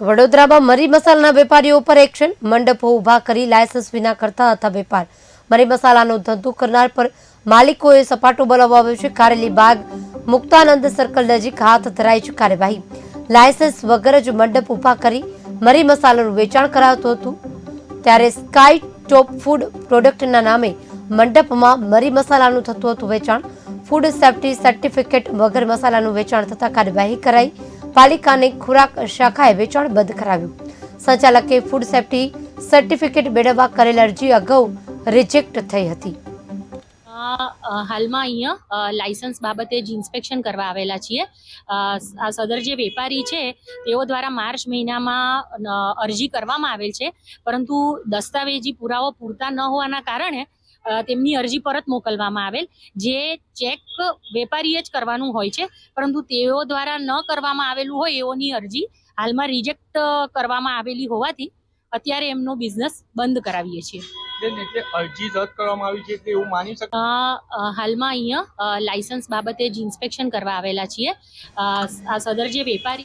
તો વડોદરામાં મરી મસાલાના વેપારીઓ પર એક્શન. મંડપો ઊભા કરી લાયસન્સ વિના કરતા હતા વેપાર. મરી મસાલાનો ધંધો કરનાર પર માલિકોએ સપાટો બોલાવવામાં છે. કારેલી બાગ મુક્તાનંદ સર્કલ નજીક હાથ ધરાઈ છે કાર્યવાહી. લાયસન્સ વગર જ મંડપ ઊભા કરી મરી મસાલાનું વેચાણ કરાવતું હતું. ત્યારે સ્કાય ટોપ ફૂડ પ્રોડક્ટના નામે મંડપમાં મરી મસાલાનું થતું હતું વેચાણ. ફૂડ સેફ્ટી સર્ટિફિકેટ વગર મસાલાનું વેચાણ થતા કાર્યવાહી કરાઈ. પાલિકાને ખોરાક શાખાએ વેચાણ બંધ કરાવ્યું. સંચાલકે ફૂડ સેફટી સર્ટિફિકેટ મેળવવા કરેલ અરજી અગાઉ રિજેક્ટ થઈ હતી. હાલમાં અહીંયા લાયસન્સ બાબતે જ ઇન્સ્પેક્શન કરવા આવેલા છીએ. આ સદર જે વેપારી છે, તેઓ દ્વારા માર્ચ મહિનામાં અરજી કરવામાં આવેલ છે. પરંતુ દસ્તાવેજી પુરાવો પૂરતા ન હોવાના કારણે તેમની અરજી પરત મોકલવામાં આવેલ જે ચેક વેપારીએ જ કરવાનું હોય છે. પરંતુ તેઓ દ્વારા ન કરવામાં આવેલું હોય એઓની અરજી હાલમાં રિજેક્ટ કરવામાં આવેલી હોવાથી અત્યારે એમનો બિઝનેસ બંધ કરાવીએ છીએ. એટલે અરજી રદ કરવામાં આવી છે કે એવું માની શકાય અ, અ, હાલમાં અહીંયા લાયસન્સ બાબતે જ ઇન્સ્પેક્શન કરવા આવેલા છીએ. આ સદર જે વેપારી